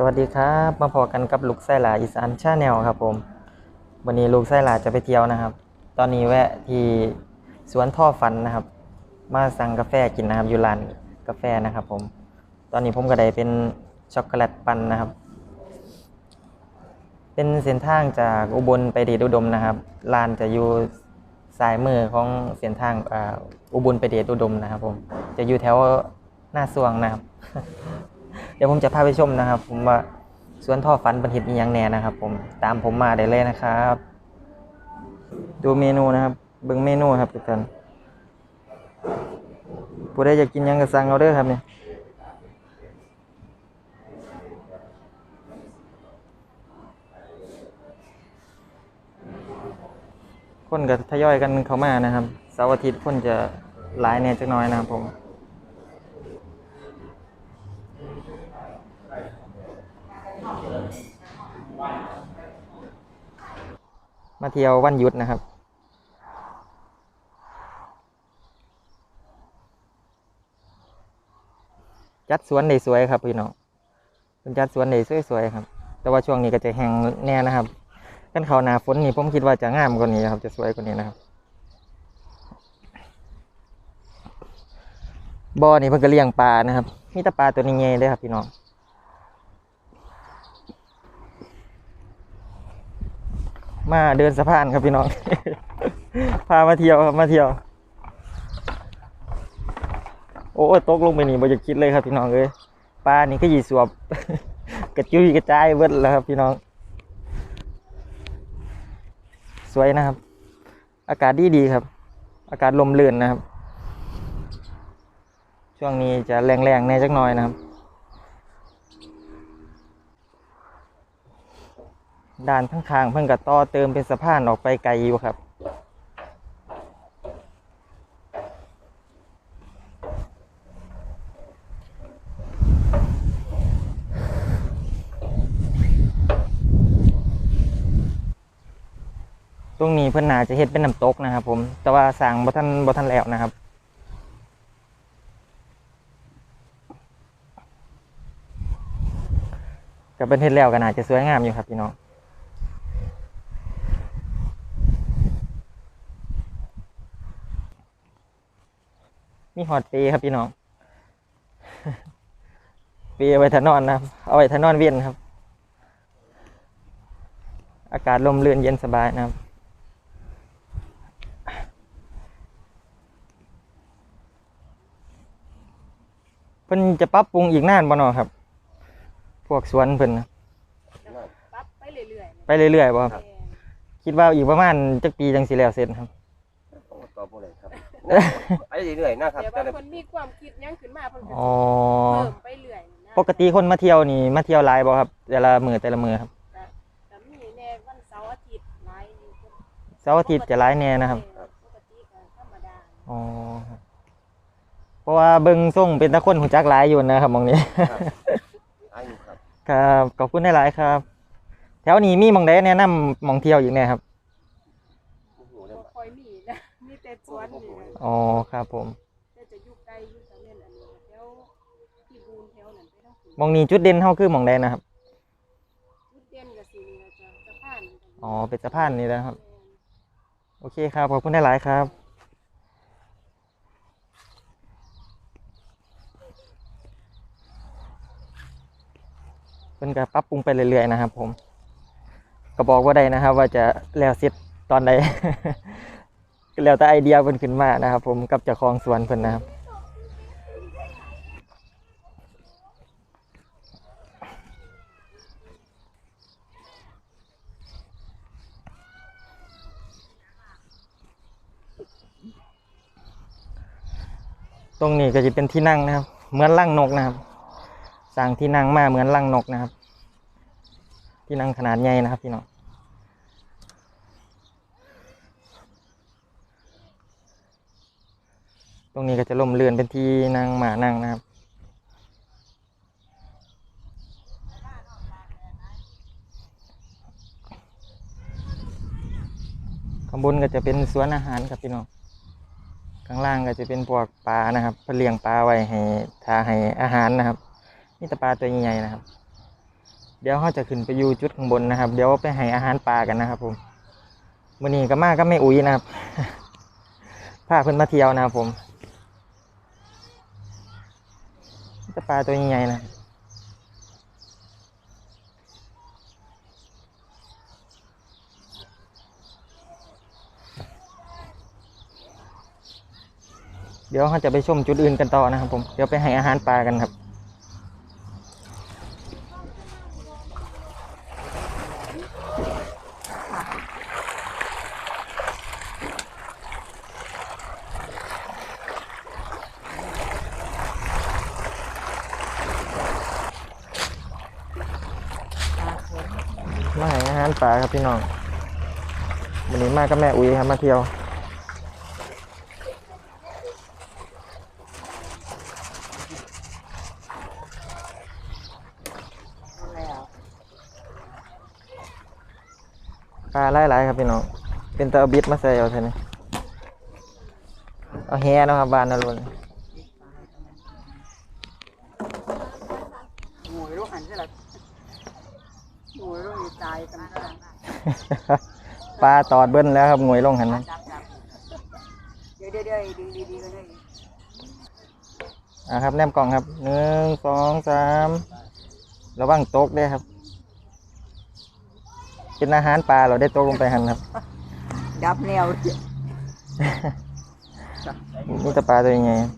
สวัสดีครับ มาพอกันกับลูกไส้หลาอีสานชาแนลครับผม วันนี้ลูกไส้หลาจะไปเที่ยวนะครับ ตอนนี้แวะที่สวนท่อฟันนะครับ มาสั่งกาแฟกินนะครับอยู่ร้านกาแฟนะครับ ผม ตอนนี้ผมก็ได้เป็นช็อกโกแลตปันนะครับ เป็นเส้นทางจากอุบลไปเดชอุดมนะครับร้านจะอยู่ซ้ายมือของเส้นทางอุบลไปเดชอุดมนะครับ ผม จะอยู่แถวหน้าสวงนะครับ เดี๋ยวผมจะพาไปชมนะครับ ผมว่าสวนท่อฟันบันทิตอีหยังแน่นะครับ ผมตามผมมาได้เลยนะครับ ดูเมนูนะครับ เบิ่งเมนูครับทุกท่านผู้ใดอยากกินหยังก็สั่งเอาเด้อครับเนี่ยคนก็ทยอยกันเข้ามานะครับเสาร์อาทิตย์คนจะหลายแน่จักหน้อยนะครับผม มาเที่ยววันหยุดนะครับจัดสวนได้สวยครับพี่น้องเป็นจัดสวนได้สวยๆครับ แต่ว่าช่วงนี้ก็จะแห้งแน่นะครับกันเขาวหนาฝนนี่ผมคิดว่าจะงามกว่านี้ครับ จะสวยกว่านี้นะครับบ่อนี่เพิ่นก็เลี้ยงปลานะครับ มีแต่ปลาตัวนี้ใหญ่เลยครับพี่น้อง มาเดินสะพานครับพี่น้อง พามาเที่ยวครับมาเที่ยว โอ้ตกลงไปนี่บ่จะคิดเลยครับพี่น้องเอ้ยปลานี่ก็ยีสวบกระจุยกระจายเบิดแล้วครับพี่น้อง สวยนะครับ อากาศดีดีครับ อากาศลมเลื่นนะครับ ช่วงนี้จะแรงๆแน่จักหน่อยนะครับ ด้านข้างๆเพิ่งกับต่อเติมเป็นสะพานออกไปไกลอยู่ครับตรงนี้เพิ่อนนาจะเฮ็ดเป็นน้ำตกนะครับ ผม แต่ว่าสร้างบ่ทันบ่ทันแล้วนะครับก็เป็นเฮ็ดแล้วก็น่าจะสวยงามอยู่ครับพี่น้อง มีหอดเปรย์ครับพี่น้องเปรย์เอาไว้ทานอนนะครับ เอาไว้ทานอนเวียนครับ อากาศลมเรือนเย็นสบายนะครับเพิ่นจะปรับปรุงอีกนานบ่เนาะครับ พวกสวนเพิ่นนะปรับไปเรื่อยๆไปเรื่อยๆบ่ครับคิดว่าอีกประมาณจักปีจังสิแล้วเสร็จครับผมก็ตอบบ่ได้ครับ ไปเรื่อยๆนะครับเดี๋ยวแต่บางคนมีความคิดหยังขึ้นมาเพิ่นก็อ๋อ เพิ่มไปเรื่อยนะปกติคนมาเที่ยวนี่มาเที่ยวหลายบ่ครับ แต่ละมือแต่ละมือครับก็มีแน่วันเสาร์อาทิตย์หลายอยู่เสาร์อาทิตย์จะหลายแน่นะครับเออปกติก็ธรรมดาอ๋อครับเพราะว่าเบิ่งส่งเป็นตะคนหูจักหลายอยู่นะครับหมองนี้อายุครับ ครับขอบคุณหลายๆครับ แถวนี้มีหมองใดแนะนำหมองเที่ยวอีกแน่ครับ โอ้โหเรื่ บ่ อง ค่อยมีนะมีแต่สวนนี่นะ อ๋อครับผมแต่จะอยู่ไกลอยู่แถวนั้นอันนี้แถวที่บูนแถวนั้นไปทั้งคืนหมองนี้จุดเด่นเฮาคือหมองใดนะครับ จุดเด่นก็สินี่นะจ๊ะสะพานอ๋อเป็นสะพานนี่นะครับ โอเคครับ ขอบคุณหลายๆครับ เป็นการปรับปรุงไปเรื่อยๆนะครับผม ก็บอกว่าได้นะครับ ว่าจะแล้วเสร็จตอนใด ก็แล้วแต่ไอเดียเพิ่นขึ้นมานะครับ ผมกับเจ้าของสวนเพิ่นนะครับตรงนี้ก็จะเป็นที่นั่งนะครับ เหมือนลังนกนะครับสร้างที่นั่งมาเหมือนลังนกนะครับ ที่นั่งขนาดใหญ่นะครับพี่น้อง รงนี้ก็จะล่มเรือนเป็นที่นั่งหมานั่งนะครับ ข้างบนก็จะเป็นสวนอาหารครับพี่น้อง ข้างล่างก็จะเป็นพวกปลานะครับเพื่อเลี้ยงปลาไว้ให้ทาให้อาหารนะครับนี่แต่ปลาตัวใหญ่ๆนะครับ เดี๋ยวเขาจะขึ้นไปอยู่จุดข้างบนนะครับ เดี๋ยวไปให้อาหารปลากันนะครับผมวันนี้ก็มาก็ไม่อุ้ยนะครับพาเพิ่นมาเที่ยวนะครับผม จะปลาตัวใหญ่ๆนะเดี๋ยวเขาจะไปชมจุดอื่นกันต่อนะครับผม เดี๋ยวไปให้อาหารปลากันครับ มาให้อาหารปลาครับพี่น้องวันนี้มากับแม่อุ้ยครับมาเที่ยวปลาหลายๆครับพี่น้องเป็นตะเอาบิดมาใส่เอาเท่านี้เอาแฮนะครับบานนะลุน หวยลูกหันใช่หรอ หวยลูกมีตายกันได้ปลาตอดเบิ้ลแล้วครับงวยลงหันนะจับจับเดี๋ยวเดี๋ยวเดี๋ยวดีดีดีเลยอ่าครับแนมกล่องครับหนึ่งสองสามระวังตกด้วยครับ เป็นอาหารปลาเราได้ตกลงไปหันครับ ดับแนวนี่แต่ปลาตัวยังไงครับ